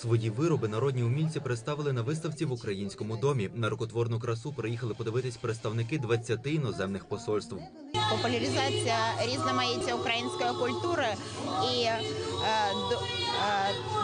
Свої вироби народні умільці представили на виставці в українському домі. На рукотворну красу приїхали подивитись представники 20 іноземних посольств. популяризація різноманіття української культури і е, е,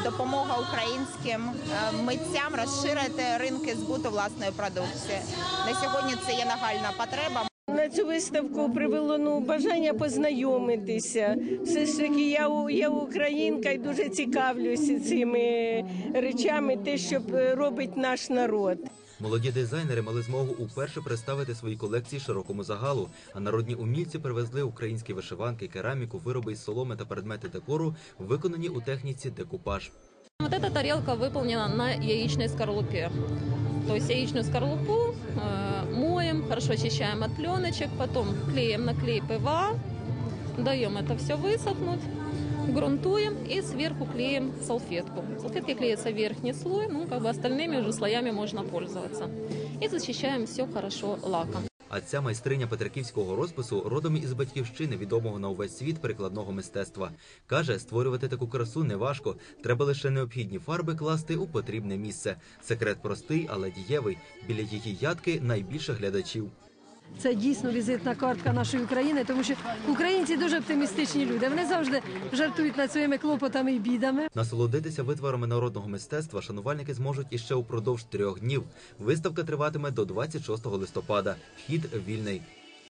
допомога українським е, митцям розширити ринки збуту власної продукції. На сьогодні це є нагальна потреба. На цю виставку привело ну, бажання познайомитися. Все ж таки, я, я українка і дуже цікавлюся цими речами, те, що е, робить наш народ. Молоді дизайнери мали змогу уперше представити свої колекції широкому загалу. А народні умільці привезли українські вишиванки, кераміку, вироби із соломи та предмети декору, виконані у техніці декупаж. Вот эта тарелка выполнена на яичной скорлупе. То есть яичную скорлупу э, моем, хорошо очищаем от пленочек, потом клеим на клей ПВА, даем это все высохнуть, грунтуем и сверху клеим салфетку. В салфетке клеится верхний слой, ну как бы остальными уже слоями можно пользоваться. И зачищаем все хорошо лаком. А ця майстриня петриківського розпису родом із батьківщини, відомого на увесь світ прикладного мистецтва. Каже, створювати таку красу неважко. Треба лише необхідні фарби класти у потрібне місце. Секрет простий, але дієвий. Біля її ядки найбільше глядачів. Це дійсно візитна картка нашої України, тому що українці дуже оптимістичні люди. Вони завжди жартують над своїми клопотами і бідами. Насолодитися витворами народного мистецтва шанувальники зможуть іще упродовж трьох днів. Виставка триватиме до 26 листопада. Вхід вільний.